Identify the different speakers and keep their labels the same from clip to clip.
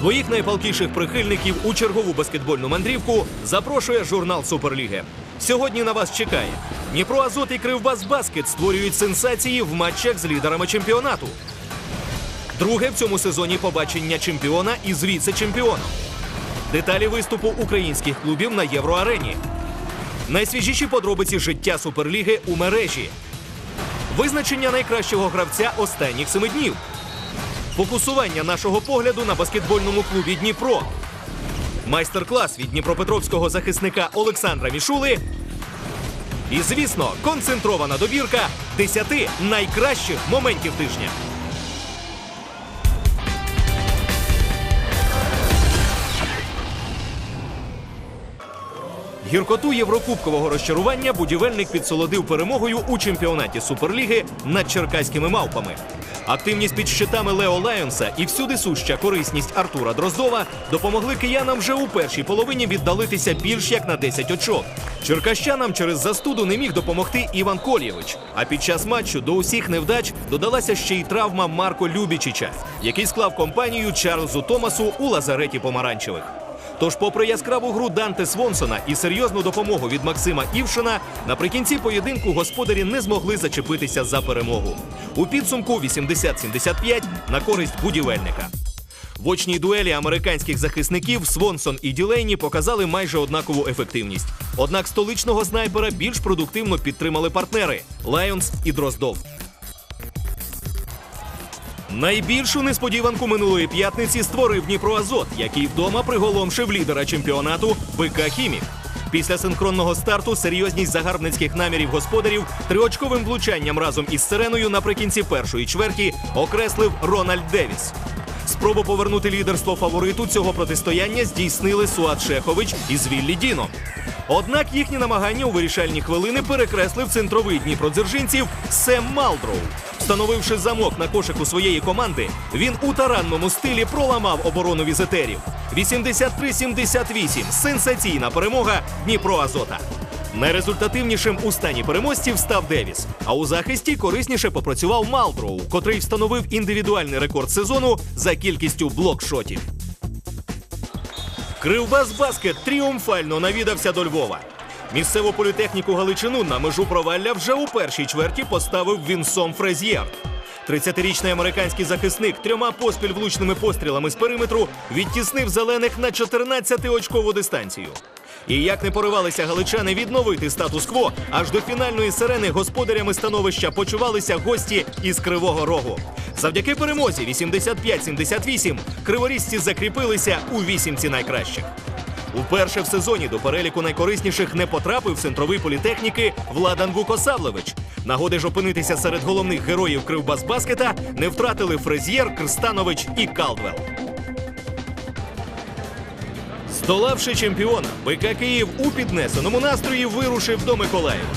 Speaker 1: Своїх найпалкіших прихильників у чергову баскетбольну мандрівку запрошує журнал Суперліги. Сьогодні на вас чекає Дніпро Азот і Кривбас Баскет створюють сенсації в матчах з лідерами чемпіонату. Друге в цьому сезоні побачення чемпіона із віце-чемпіоном. Деталі виступу українських клубів на Євроарені. Найсвіжіші подробиці життя Суперліги у мережі. Визначення найкращого гравця останніх семи днів. Фокусування нашого погляду на баскетбольному клубі Дніпро. Майстер-клас від дніпропетровського захисника Олександра Мішули. І, звісно, концентрована добірка 10 найкращих моментів тижня. Гіркоту єврокубкового розчарування будівельник підсолодив перемогою у чемпіонаті Суперліги над черкаськими мавпами. Активність під щитами Лео Лайонса і всюди суща корисність Артура Дроздова допомогли киянам вже у першій половині віддалитися більш як на 10 очок. Черкащанам через застуду не міг допомогти Іван Кольєвич. А під час матчу до усіх невдач додалася ще й травма Марко Любічича, який склав компанію Чарльзу Томасу у лазареті помаранчевих. Тож, попри яскраву гру Данте Свонсона і серйозну допомогу від Максима Івшина, наприкінці поєдинку господарі не змогли зачепитися за перемогу. У підсумку 80-75 на користь будівельника. В очній дуелі американських захисників Свонсон і Ділейні показали майже однакову ефективність. Однак столичного снайпера більш продуктивно підтримали партнери Лайонс і Дроздов. Найбільшу несподіванку минулої п'ятниці створив Дніпро Азот, який вдома приголомшив лідера чемпіонату Бика Хімік. Після синхронного старту серйозність загарбницьких намірів господарів триочковим влучанням разом із сиреною наприкінці першої чверті окреслив Рональд Девіс. Спробу повернути лідерство фавориту цього протистояння здійснили Суат Шехович і Звіллі Діно. Однак їхні намагання у вирішальні хвилини перекреслив центровий дніпродзержинців Сем Малдроу. Встановивши замок на кошику своєї команди, він у таранному стилі проламав оборону візитерів. 83-78 – сенсаційна перемога Дніпро Азота. Найрезультативнішим у стані переможців став Девіс. А у захисті корисніше попрацював Малдроу, котрий встановив індивідуальний рекорд сезону за кількістю блокшотів. Кривбас Баскет тріумфально навідався до Львова. Місцеву політехніку Галичину на межу провалля вже у першій чверті поставив Вінсом Фрезєр. 30-річний американський захисник трьома поспіль влучними пострілами з периметру відтіснив зелених на 14-очкову дистанцію. І як не поривалися галичани відновити статус-кво, аж до фінальної сирени господарями становища почувалися гості із Кривого Рогу. Завдяки перемозі 85-78 криворізці закріпилися у вісімці найкращих. Уперше в сезоні до переліку найкорисніших не потрапив центровий політехніки Владан Вукосавлевич. Нагоди ж опинитися серед головних героїв Кривбасбаскета не втратили Фрезєр, Крстанович і Калдвел. Здолавши чемпіона, БК Київ у піднесеному настрої вирушив до Миколаєва.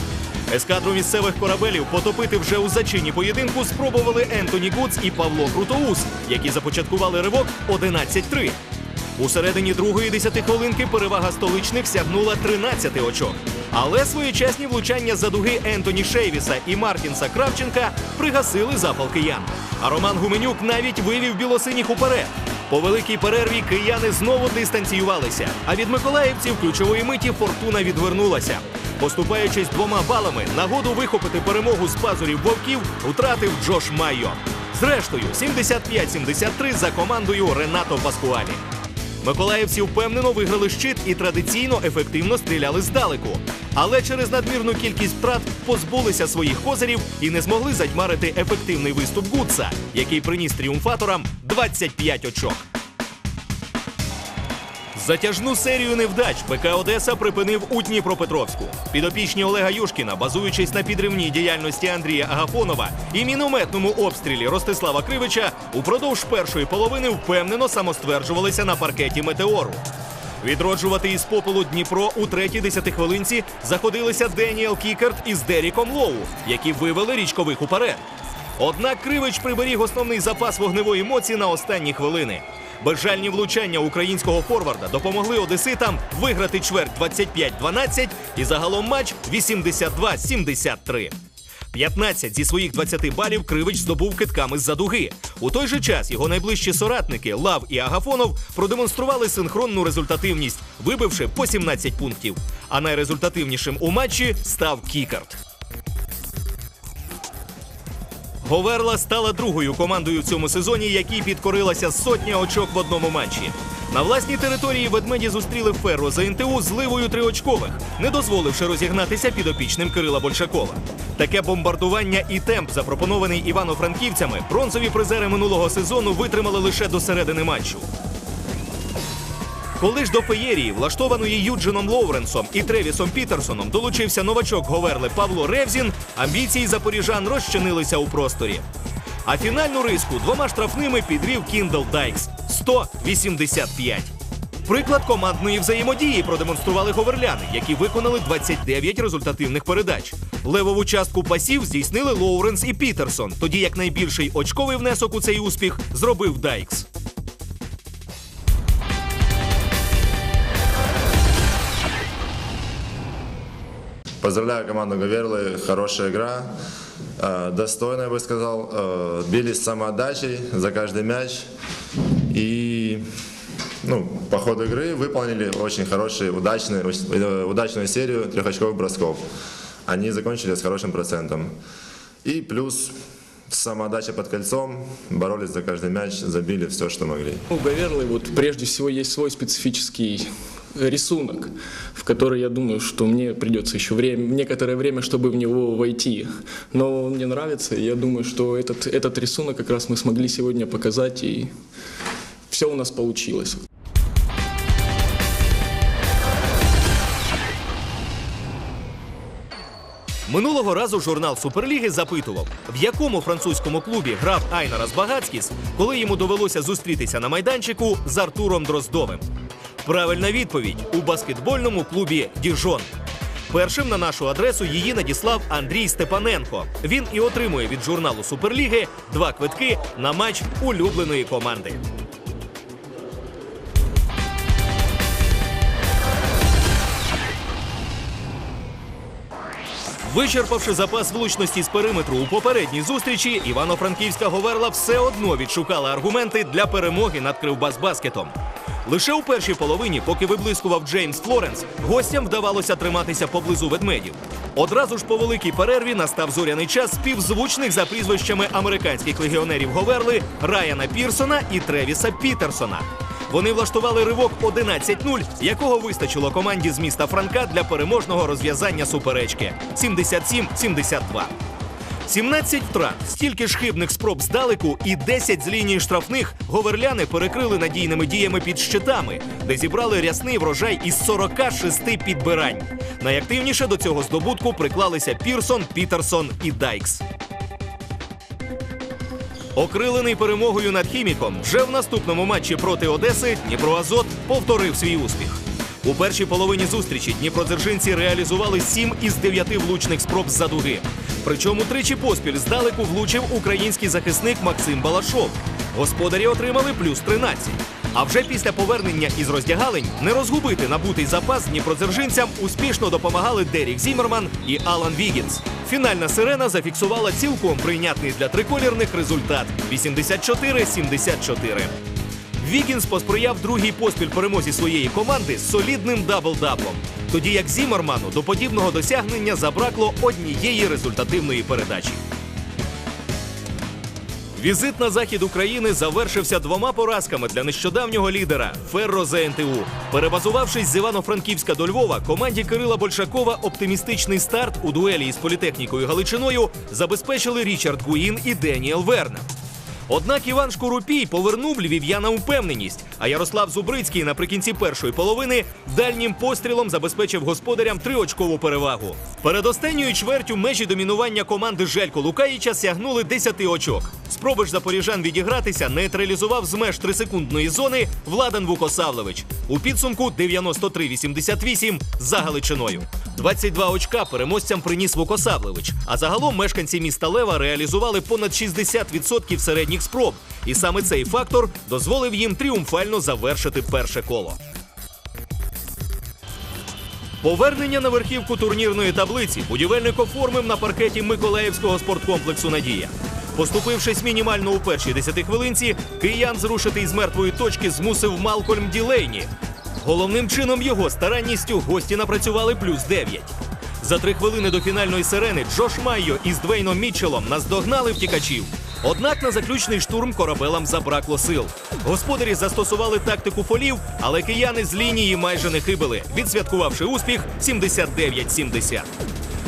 Speaker 1: Ескадру місцевих корабелів потопити вже у зачині поєдинку спробували Ентоні Гуц і Павло Крутоус, які започаткували ривок 11-3. У середині другої десятихвилинки перевага столичних сягнула 13 очок. Але своєчасні влучання за дуги Ентоні Шейвіса і Мартінса Кравченка пригасили запал киян. А Роман Гуменюк навіть вивів білосиніх уперед. По великій перерві кияни знову дистанціювалися. А від миколаївців ключової миті фортуна відвернулася. Поступаючись двома балами, нагоду вихопити перемогу з пазурів вовків втратив Джош Майо. Зрештою, 75-73 за командою Ренато Паскуалі. Миколаївці впевнено виграли щит і традиційно ефективно стріляли здалеку. Але через надмірну кількість втрат позбулися своїх козирів і не змогли затьмарити ефективний виступ Гудса, який приніс тріумфаторам 25 очок. Затяжну серію невдач БК Одеса припинив у Дніпропетровську. Підопічні Олега Юшкіна, базуючись на підривній діяльності Андрія Агафонова і мінометному обстрілі Ростислава Кривича, упродовж першої половини впевнено самостверджувалися на паркеті метеору. Відроджувати із попелу Дніпро у третій десятихвилинці заходилися Деніел Кікерт із Деріком Лоу, які вивели річкових уперед. Однак Кривич приберіг основний запас вогневої моці на останні хвилини. Безжальні влучання українського форварда допомогли одеситам виграти чверть 25-12 і загалом матч 82-73. 15 зі своїх 20 балів Кривич здобув китками з-за дуги. У той же час його найближчі соратники Лав і Агафонов продемонстрували синхронну результативність, вибивши по 17 пунктів. А найрезультативнішим у матчі став Кікард. Говерла стала другою командою в цьому сезоні, якій підкорилася сотня очок в одному матчі. На власній території ведмеді зустріли Ферро за НТУ з ливою триочкових, не дозволивши розігнатися підопічним Кирила Большакова. Таке бомбардування і темп, запропонований івано-франківцями, бронзові призери минулого сезону витримали лише до середини матчу. Коли ж до феєрії, влаштованої Юджином Лоуренсом і Тревісом Пітерсоном, долучився новачок Говерли Павло Ревзін, амбіції запоріжан розчинилися у просторі. А фінальну риску двома штрафними підвів Кіндл Дайкс 185. Приклад командної взаємодії продемонстрували говерляни, які виконали 29 результативних передач. Левову частку пасів здійснили Лоуренс і Пітерсон, тоді як найбільший очковий внесок у цей успіх зробив Дайкс.
Speaker 2: Поздравляю команду Гаверлы, хорошая игра, э, достойная, я бы сказал. Э, Бились с самоотдачей за каждый мяч. И ну, по ходу игры выполнили очень хорошую, удачную, э, удачную серию трехочковых бросков. Они закончили с хорошим процентом. И плюс самоотдача под кольцом, боролись за каждый мяч, забили все, что могли.
Speaker 3: У Гаверлы вот прежде всего есть свой специфический рисунок, в который я думаю, что мне придется еще время, некоторое время, чтобы в него войти. Но он мне нравится, и я думаю, что этот, этот рисунок как раз мы смогли сегодня показать, и все у нас получилось.
Speaker 1: Минулого разу журнал Суперліги запитував, в якому французькому клубі грав Айнарас Багацькіс, коли йому довелося зустрітися на майданчику з Артуром Дроздовим. Правильна відповідь у баскетбольному клубі Діжон. Першим на нашу адресу її надіслав Андрій Степаненко. Він і отримує від журналу Суперліги два квитки на матч улюбленої команди. Вичерпавши запас влучності з периметру у попередній зустрічі, Івано-Франківська Говерла все одно відшукала аргументи для перемоги над Кривбасбаскетом. Лише у першій половині, поки виблискував Джеймс Флоренс, гостям вдавалося триматися поблизу ведмедів. Одразу ж по великій перерві настав зоряний час співзвучних за прізвищами американських легіонерів Говерли Райана Пірсона і Тревіса Пітерсона. Вони влаштували ривок 11-0, якого вистачило команді з міста Франка для переможного розв'язання суперечки 77-72. 17 втрат, стільки ж хибних спроб здалеку і 10 з лінії штрафних говерляни перекрили надійними діями під щитами, де зібрали рясний врожай із 46 підбирань. Найактивніше до цього здобутку приклалися Пірсон, Пітерсон і Дайкс. Окрилений перемогою над хіміком, вже в наступному матчі проти Одеси Дніпроазот повторив свій успіх. У першій половині зустрічі дніпродзержинці реалізували 7 із 9 влучних спроб з-за дуги. Причому тричі поспіль здалеку влучив український захисник Максим Балашов. Господарі отримали плюс 13. А вже після повернення із роздягалень не розгубити набутий запас дніпродзержинцям успішно допомагали Дерік Зімерман і Алан Вігінс. Фінальна сирена зафіксувала цілком прийнятний для триколірних результат 84-74. Вігінс посприяв другій поспіль перемозі своєї команди солідним дабл-даблом. Тоді як Зімерману до подібного досягнення забракло однієї результативної передачі. Візит на захід України завершився двома поразками для нещодавнього лідера Ферро ЗНТУ. Перебазувавшись з Івано-Франківська до Львова, команді Кирила Большакова оптимістичний старт у дуелі із політехнікою Галичиною забезпечили Річард Гуїн і Деніел Вернер. Однак Іван Шкурупій повернув львів'янам впевненість, а Ярослав Зубрицький наприкінці першої половини дальнім пострілом забезпечив господарям триочкову перевагу. Перед останньою чвертю межі домінування команди Желько Лукаїча сягнули 10 очок. Спроби ж запоріжан відігратися нейтралізував з меж трисекундної зони Владан Вукосавлевич. У підсумку 93-88 за Галичиною. 22 очка переможцям приніс Вукосавлевич. А загалом мешканці міста Лева реалізували понад 60% середніх спроб. І саме цей фактор дозволив їм тріумфально завершити перше коло. Повернення на верхівку турнірної таблиці будівельник оформив на паркеті Миколаївського спорткомплексу Надія. Поступившись мінімально у першій десятихвилинці, киян зрушити із мертвої точки змусив Малкольм Ділейні. Головним чином його старанністю гості напрацювали плюс 9. За три хвилини до фінальної сирени Джош Майо із Двейном Мітчелом наздогнали втікачів. Однак на заключний штурм корабелам забракло сил. Господарі застосували тактику фолів, але кияни з лінії майже не хибили, відсвяткувавши успіх 79-70.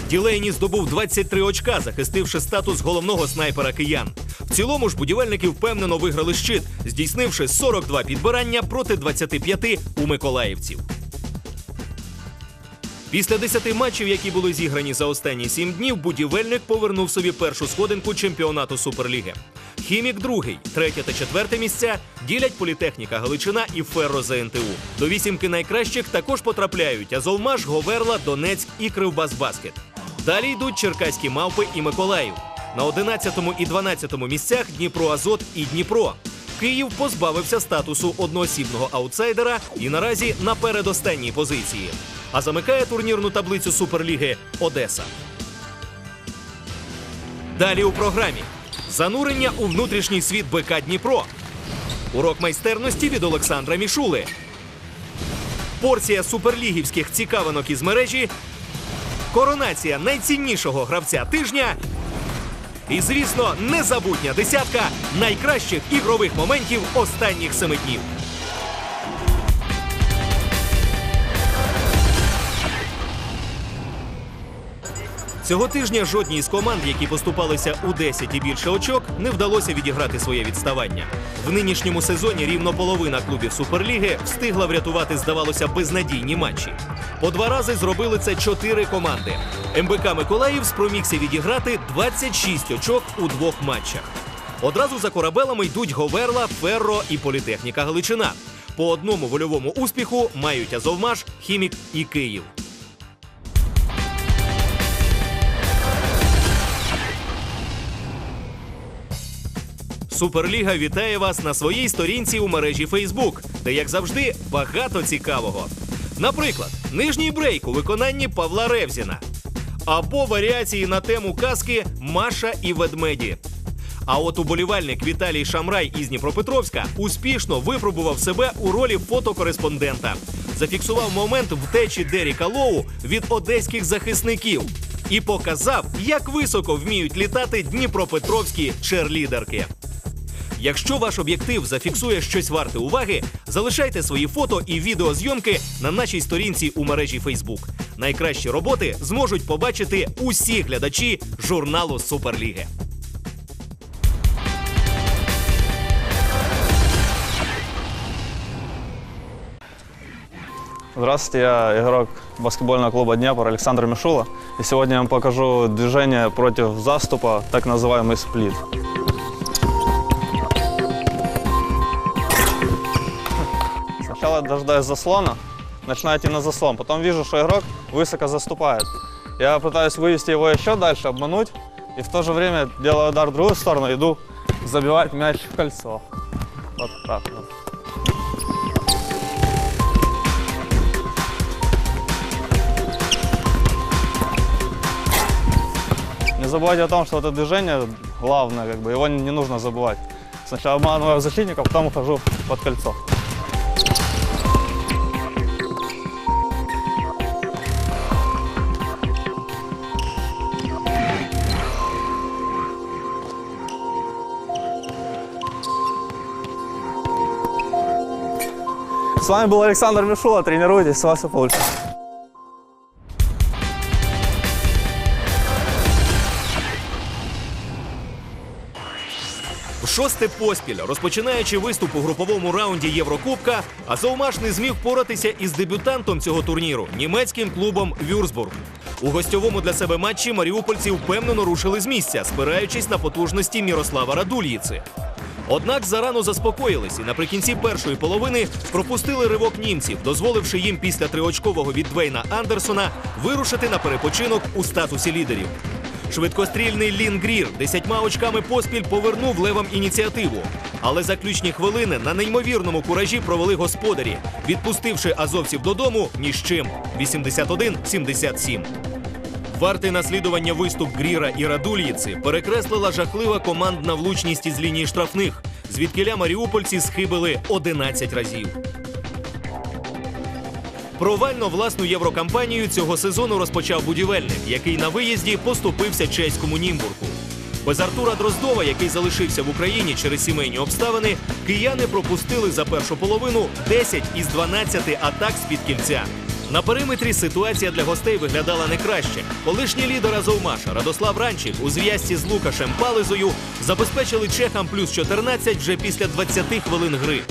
Speaker 1: Ділейні здобув 23 очка, захистивши статус головного снайпера киян. В цілому ж будівельники впевнено виграли щит, здійснивши 42 підбирання проти 25 у миколаївців. Після 10 матчів, які були зіграні за останні 7 днів, будівельник повернув собі першу сходинку чемпіонату Суперліги. Хімік другий, третє та четверте місця ділять політехніка Галичина і Ферро ЗНТУ. До вісімки найкращих також потрапляють Азовмаш, Говерла, Донецьк і Кривбасбаскет. Далі йдуть Черкаські мавпи і Миколаїв. На 11 і 12 місцях Дніпро Азот і Дніпро. Київ позбавився статусу одноосібного аутсайдера і наразі на передостанній позиції. А замикає турнірну таблицю Суперліги Одеса. Далі у програмі занурення у внутрішній світ БК Дніпро. Урок майстерності від Олександра Мішули. Порція суперлігівських цікавинок із мережі. Коронація найціннішого гравця тижня. І, звісно, незабутня десятка найкращих ігрових моментів останніх семи днів. Цього тижня жодній з команд, які поступалися у 10 і більше очок, не вдалося відіграти своє відставання. В нинішньому сезоні рівно половина клубів Суперліги встигла врятувати, здавалося, безнадійні матчі. По два рази зробили це чотири команди. МБК Миколаїв спромігся відіграти 26 очок у двох матчах. Одразу за корабелами йдуть Говерла, Ферро і Політехніка Галичина. По одному вольовому успіху мають Азовмаш, Хімік і Київ. Суперліга вітає вас на своїй сторінці у мережі Facebook, де, як завжди, багато цікавого. Наприклад, нижній брейк у виконанні Павла Ревзіна або варіації на тему казки Маша і ведмеді. А от уболівальник Віталій Шамрай із Дніпропетровська успішно випробував себе у ролі фотокореспондента. Зафіксував момент втечі Деріка Лоу від одеських захисників і показав, як високо вміють літати дніпропетровські черлідерки. Якщо ваш об'єктив зафіксує щось варте уваги, залишайте свої фото і відеозйомки на нашій сторінці у мережі Facebook. Найкращі роботи зможуть побачити усі глядачі журналу Суперліги.
Speaker 4: Здравствуйте, я игрок баскетбольного клуба Днепр Александр Мишула. И сегодня я вам покажу движение против заступа, так называемый сплит. Сначала дожидаюсь заслона, начинаю идти на заслон, потом вижу, что игрок высоко заступает. Я пытаюсь вывести его еще дальше, обмануть, и в то же время делаю удар в другую сторону, иду забивать мяч в кольцо. Вот так вот. Не забывайте о том, что это движение главное, как бы его не нужно забывать. Сначала обманываю защитника, потом ухожу под кольцо. С вами был Александр Мишула, тренируйтесь, у вас все получится.
Speaker 1: Шосте поспіль, розпочинаючи виступ у груповому раунді Єврокубка, Азовмаш не зміг впоратися із дебютантом цього турніру німецьким клубом Вюрсбург. У гостьовому для себе матчі маріупольці впевнено рушили з місця, спираючись на потужності Мірослава Радульїци. Однак зарано заспокоїлись і наприкінці першої половини пропустили ривок німців, дозволивши їм після триочкового від Двейна Андерсона вирушити на перепочинок у статусі лідерів. Швидкострільний Лін Грір десятьма очками поспіль повернув левам ініціативу. Але заключні хвилини на неймовірному куражі провели господарі, відпустивши азовців додому ні з чим 81-77. Вартий наслідування виступ Гріра і Радульїці перекреслила жахлива командна влучність із лінії штрафних, звідкиля маріупольці схибили 11 разів. Провально власну єврокампанію цього сезону розпочав будівельник, який на виїзді поступився чеському Німбургу. Без Артура Дроздова, який залишився в Україні через сімейні обставини, кияни пропустили за першу половину 10 із 12 атак з-під кільця. На периметрі ситуація для гостей виглядала не краще. Колишній лідер Азовмаша Радослав Ранчик у зв'язці з Лукашем Пализою забезпечили чехам плюс 14 вже після 20 хвилин гри.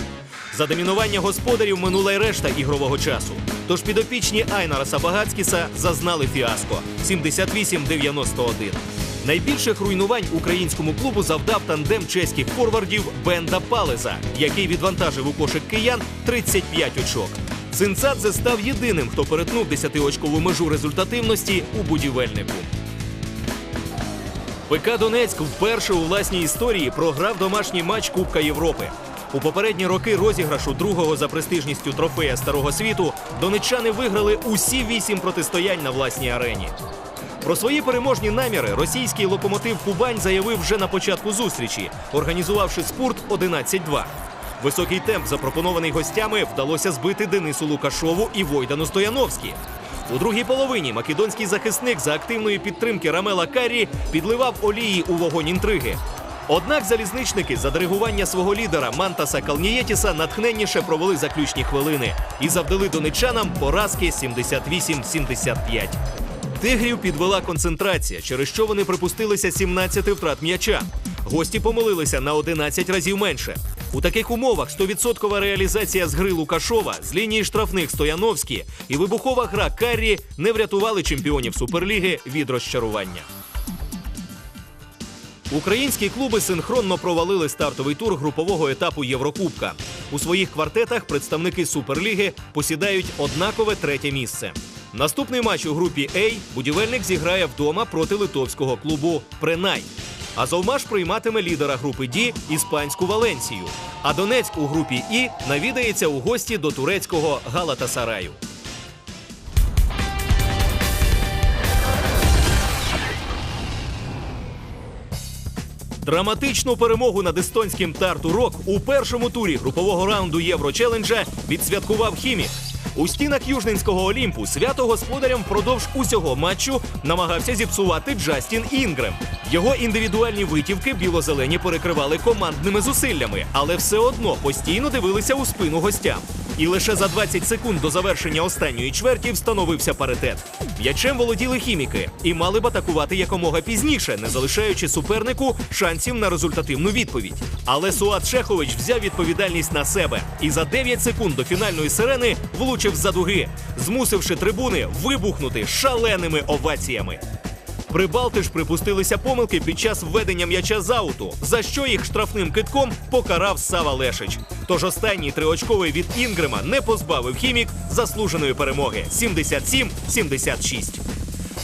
Speaker 1: За домінування господарів минула й решта ігрового часу. Тож підопічні Айнара Сабагацькіса зазнали фіаско 78-91. Найбільших руйнувань українському клубу завдав тандем чеських форвардів Бенда Палеза, який відвантажив у кошик киян 35 очок. Цинцадзе став єдиним, хто перетнув 10-очкову межу результативності у будівельнику. ПК Донецьк вперше у власній історії програв домашній матч Кубка Європи. У попередні роки розіграшу другого за престижністю трофея старого світу донеччани виграли усі вісім протистоянь на власній арені. Про свої переможні наміри російський локомотив Кубань заявив вже на початку зустрічі, організувавши спорт 11-2. Високий темп, запропонований гостями, вдалося збити Денису Лукашову і Войдану Стояновські. У другій половині македонський захисник за активної підтримки Рамела Каррі підливав олії у вогонь інтриги. Однак залізничники за диригування свого лідера Мантаса Калнієтіса натхненніше провели заключні хвилини і завдали донеччанам поразки 78-75. Тигрів підвела концентрація, через що вони припустилися 17 втрат м'яча. Гості помилилися на 11 разів менше. У таких умовах 100% реалізація з гри Лукашова з лінії штрафних Стояновські і вибухова гра Каррі не врятували чемпіонів Суперліги від розчарування. Українські клуби синхронно провалили стартовий тур групового етапу Єврокубка. У своїх квартетах представники Суперліги посідають однакове третє місце. Наступний матч у групі А будівельник зіграє вдома проти литовського клубу Пренай. Азовмаш прийматиме лідера групи Ді іспанську Валенсію. А Донецьк у групі І навідається у гості до турецького Галатасараю. Драматичну перемогу над естонським Тарту Рок у першому турі групового раунду Єврочеленджа відсвяткував хімік. У стінах Южненського Олімпу свято господарям впродовж усього матчу намагався зіпсувати Джастін Інгрем. Його індивідуальні витівки біло-зелені перекривали командними зусиллями, але все одно постійно дивилися у спину гостям. І лише за 20 секунд до завершення останньої чверті встановився паритет. М'ячем володіли хіміки і мали б атакувати якомога пізніше, не залишаючи супернику шансів на результативну відповідь. Але Суат Шехович взяв відповідальність на себе і за 9 секунд до фінальної сирени влучив за дуги, змусивши трибуни вибухнути шаленими оваціями. Прибалти ж припустилися помилки під час введення м'яча з ауту, за що їх штрафним китком покарав Сава Лешич. Тож останній триочковий від Інгрема не позбавив хімік заслуженої перемоги 77-76.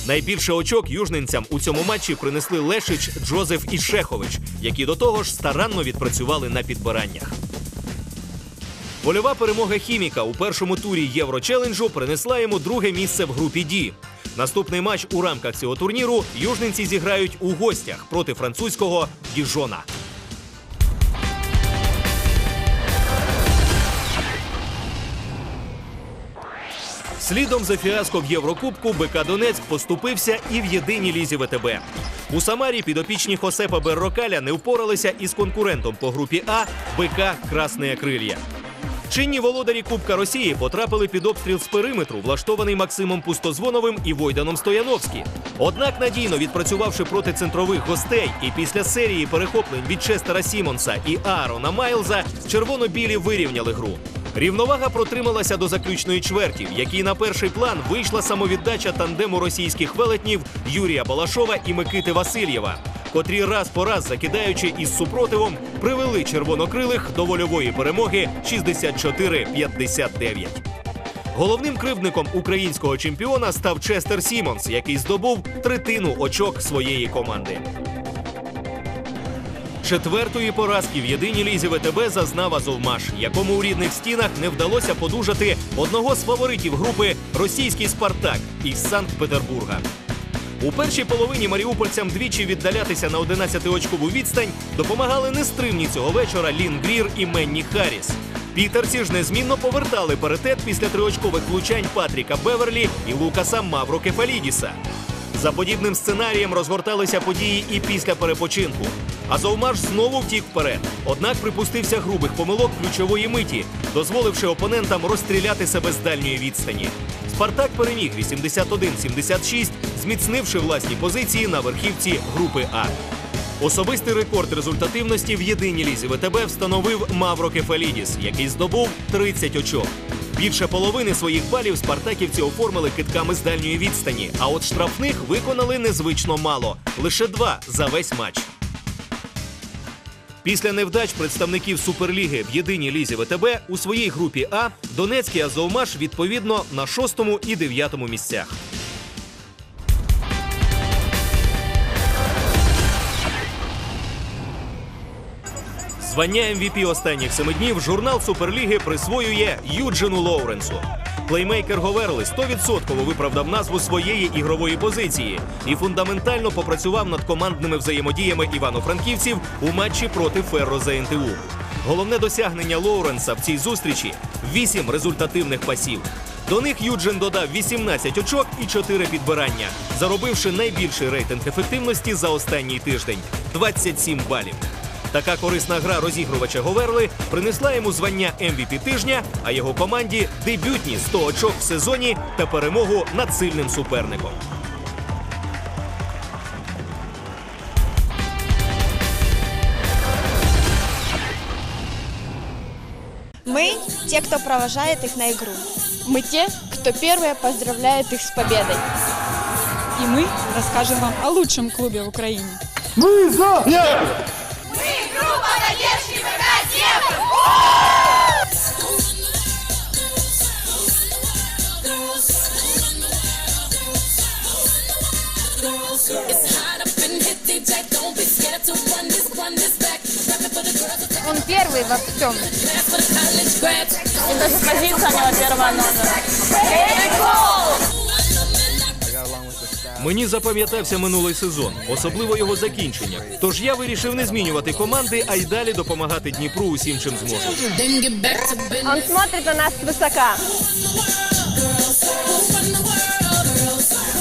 Speaker 1: Найбільше очок южненцям у цьому матчі принесли Лешич, Джозеф і Шехович, які до того ж старанно відпрацювали на підбираннях. Польова перемога хіміка у першому турі Єврочеленджу принесла йому друге місце в групі Ді. Наступний матч у рамках цього турніру южненці зіграють у гостях проти французького Діжона. Слідом за фіаско в Єврокубку БК Донецьк поступився і в єдиній лізі ВТБ. У Самарі підопічні Хосепа Беррокаля не впоралися із конкурентом по групі А БК Красне Крилья. Чинні володарі Кубка Росії потрапили під обстріл з периметру, влаштований Максимом Пустозвоновим і Войданом Стояновські. Однак, надійно відпрацювавши проти центрових гостей і після серії перехоплень від Честера Сімонса і Аарона Майлза, червоно-білі вирівняли гру. Рівновага протрималася до заключної чверті, в якій на перший план вийшла самовіддача тандему російських велетнів Юрія Балашова і Микити Васильєва, котрі раз по раз закидаючи із супротивом, привели червонокрилих до вольової перемоги 64-59. Головним кривдником українського чемпіона став Честер Сімонс, який здобув третину очок своєї команди. Четвертої поразки в єдиній лізі ВТБ зазнав Азовмаш, якому у рідних стінах не вдалося подужати одного з фаворитів групи російський Спартак із Санкт-Петербурга. У першій половині маріупольцям двічі віддалятися на 11-очкову відстань допомагали нестримні цього вечора Лін Грір і Менні Харріс. Пітерці ж незмінно повертали паритет після триочкових влучань Патріка Беверлі і Лукаса Мавро Кефалідіса. За подібним сценарієм розгорталися події і після перепочинку. Азовмаш знову втік вперед, однак припустився грубих помилок ключової миті, дозволивши опонентам розстріляти себе з дальньої відстані. Спартак переміг 81-76, зміцнивши власні позиції на верхівці групи А. Особистий рекорд результативності в єдиній лізі ВТБ встановив Мавро Кефалідіс, який здобув 30 очок. Більше половини своїх балів спартаківці оформили китками з дальньої відстані, а от штрафних виконали незвично мало лише два за весь матч. Після невдач представників Суперліги в єдиній лізі ВТБ у своїй групі А Донецький Азовмаш відповідно на шостому і дев'ятому місцях. Звання MVP останніх семи днів журнал Суперліги присвоює Юджину Лоуренсу. Плеймейкер Говерли 100% виправдав назву своєї ігрової позиції і фундаментально попрацював над командними взаємодіями івано-франківців у матчі проти Ферро ЗНТУ. Головне досягнення Лоуренса в цій зустрічі 8 результативних пасів. До них Юджин додав 18 очок і 4 підбирання, заробивши найбільший рейтинг ефективності за останній тиждень 27 балів. Така корисна гра розігрувача Говерли принесла йому звання MVP тижня, а його команді дебютні 100 очок в сезоні та перемогу над сильним суперником.
Speaker 5: Мы те, кто провожает их на игру.
Speaker 6: Мы те, кто первые поздравляет их с победой.
Speaker 7: И мы расскажем вам о лучшем клубе в Украине.
Speaker 6: Он первый во всем. Это же позиция у него первого номера.
Speaker 1: Мені запам'ятався минулий сезон, особливо його закінчення. Тож я вирішив не змінювати команди, а й далі допомагати Дніпру усім, чим зможу.
Speaker 6: Он смотрит на нас свысока.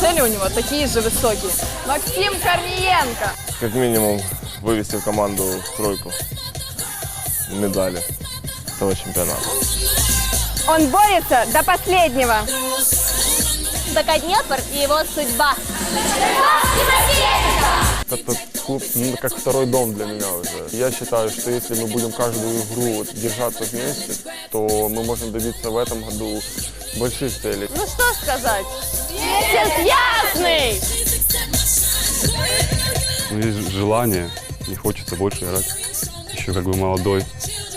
Speaker 6: Цели у него такие же высокие. Максим Корниенко.
Speaker 8: как минимум вывести в команду в тройку медали этого чемпионата.
Speaker 6: Он борется до последнего.
Speaker 9: БК Днепр и его судьба.
Speaker 8: Этот клуб ну, как второй дом для меня уже. Я считаю, что если мы будем каждую игру держаться вместе, то мы можем добиться в этом году больших целей.
Speaker 6: Ну что сказать? Месяц ясный!
Speaker 10: Ну, есть желание, не хочется больше играть. Еще как бы молодой,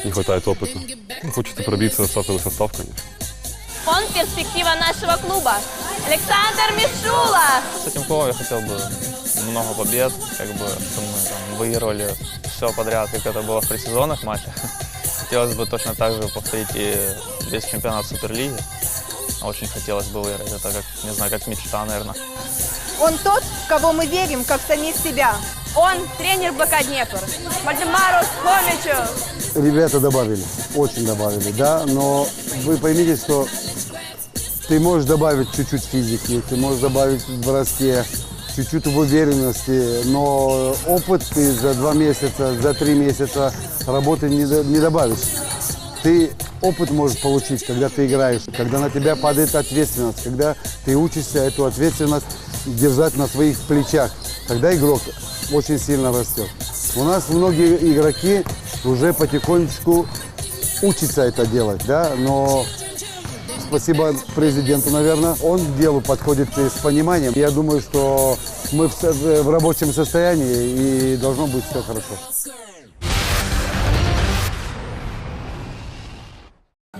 Speaker 10: не хватает опыта. Ну, хочется пробиться в стартовый состав, конечно.
Speaker 6: Он перспектива нашего клуба. Александр Мишула.
Speaker 4: С этим клубом я хотел бы много побед, как бы, чтобы мы там, выигрывали все подряд, как это было в предсезонных матчах. Хотелось бы точно так же повторить и весь чемпионат Суперлиги. Очень хотелось бы выиграть. Это как, не знаю, как мечта, наверное.
Speaker 5: Он тот, в кого мы верим, как в самих себя.
Speaker 6: Он тренер БК Днепр. Вальдемару Хомичу.
Speaker 11: Ребята добавили, очень добавили, да, но вы поймите, что ты можешь добавить чуть-чуть физики, ты можешь добавить в броске, чуть-чуть в уверенности, но опыт ты за два месяца, за три месяца работы не, не добавишь. Ты опыт можешь получить, когда ты играешь, когда на тебя падает ответственность, когда ты учишься эту ответственность держать на своих плечах. Тогда игрок очень сильно растет. У нас многие игроки уже потихонечку учатся это делать, да, но спасибо президенту, наверное, он к делу подходит э, с пониманием. Я думаю, что мы в, со- в рабочем состоянии и должно быть все хорошо.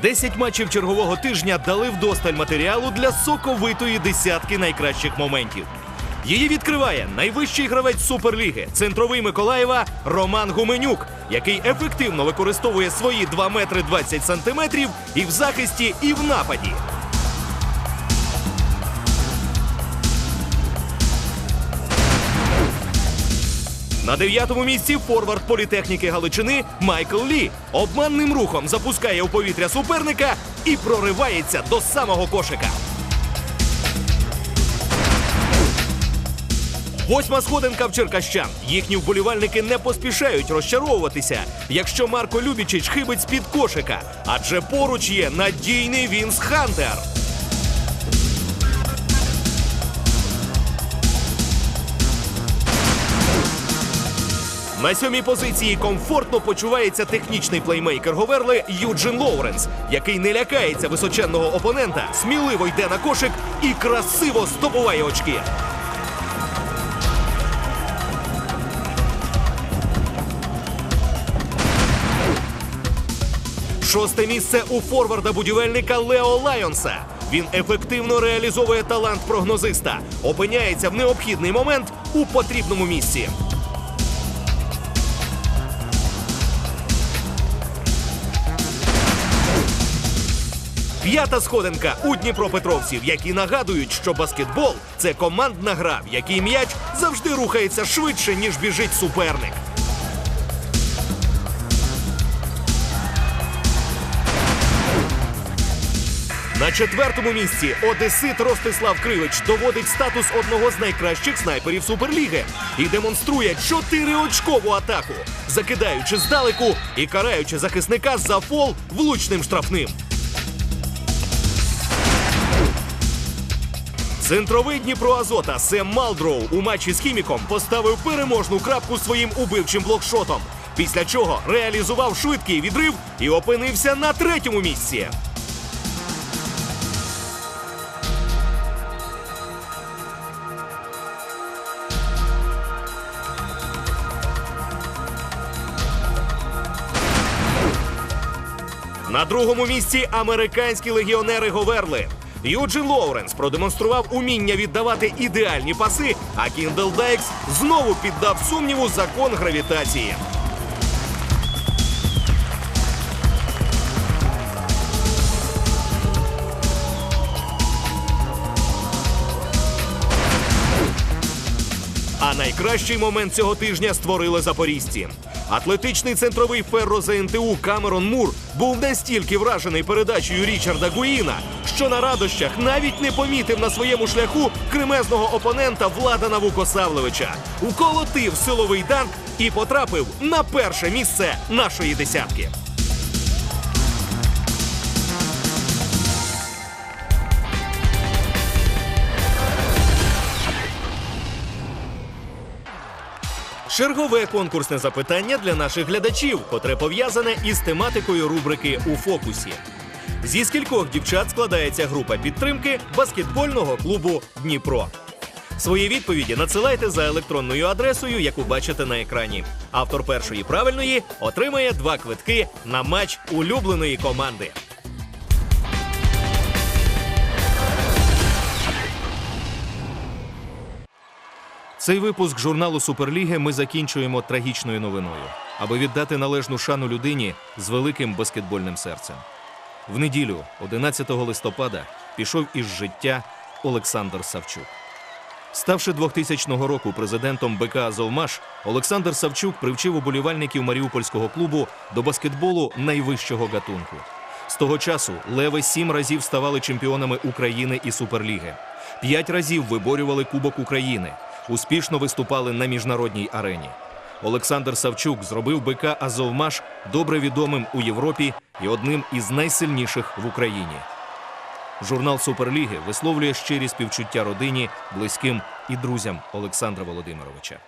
Speaker 1: Десять матчів чергового тижня дали вдосталь матеріалу для соковитої десятки найкращих моментів. Її відкриває найвищий гравець Суперліги, центровий Миколаєва Роман Гуменюк, який ефективно використовує свої 2 метри 20 сантиметрів і в захисті, і в нападі. На дев'ятому місці форвард політехніки Галичини Майкл Лі обманним рухом запускає у повітря суперника і проривається до самого кошика. Восьма сходинка в Черкащан. Їхні вболівальники не поспішають розчаровуватися, якщо Марко Любічич хибить з-під кошика, адже поруч є надійний Вінс Хантер. На сьомій позиції комфортно почувається технічний плеймейкер Говерли Юджин Лоуренс, який не лякається височенного опонента, сміливо йде на кошик і красиво здобуває очки. Шосте місце у форварда будівельника Лео Лайонса. Він ефективно реалізовує талант прогнозиста, опиняється в необхідний момент у потрібному місці. П'ята сходинка у Дніпропетровців, які нагадують, що баскетбол це командна гра, в якій м'яч завжди рухається швидше, ніж біжить суперник. На четвертому місці Одесит Ростислав Кривич доводить статус одного з найкращих снайперів Суперліги і демонструє чотириочкову атаку, закидаючи здалеку і караючи захисника за фол влучним штрафним. Центровий Дніпро Азота Сем Малдроу у матчі з хіміком поставив переможну крапку своїм убивчим блокшотом. Після чого реалізував швидкий відрив і опинився на третьому місці. На другому місці американські легіонери Говерли. Юджин Лоуренс продемонстрував уміння віддавати ідеальні паси, а Кіндл Дайкс знову піддав сумніву закон гравітації. А найкращий момент цього тижня створили запорізьці. Атлетичний центровий ферро ЗНТУ Камерон Мур був настільки вражений передачею Річарда Гуїна, що на радощах навіть не помітив на своєму шляху кремезного опонента Владана Вукосавлевича. Уколотив силовий данк і потрапив на перше місце нашої десятки. Чергове конкурсне запитання для наших глядачів, котре пов'язане із тематикою рубрики у фокусі. Зі скількох дівчат складається група підтримки баскетбольного клубу Дніпро. Свої відповіді надсилайте за електронною адресою, яку бачите на екрані. Автор першої правильної отримає два квитки на матч улюбленої команди. Цей випуск журналу Суперліги ми закінчуємо трагічною новиною, аби віддати належну шану людині з великим баскетбольним серцем. В неділю, 11 листопада, пішов із життя Олександр Савчук. Ставши 2000 року президентом БК «Азовмаш», Олександр Савчук привчив уболівальників Маріупольського клубу до баскетболу найвищого гатунку. З того часу леви сім разів ставали чемпіонами України і Суперліги. П'ять разів виборювали Кубок України. Успішно виступали на міжнародній арені. Олександр Савчук зробив БК Азовмаш добре відомим у Європі і одним із найсильніших в Україні. Журнал Суперліги висловлює щирі співчуття родині, близьким і друзям Олександра Володимировича.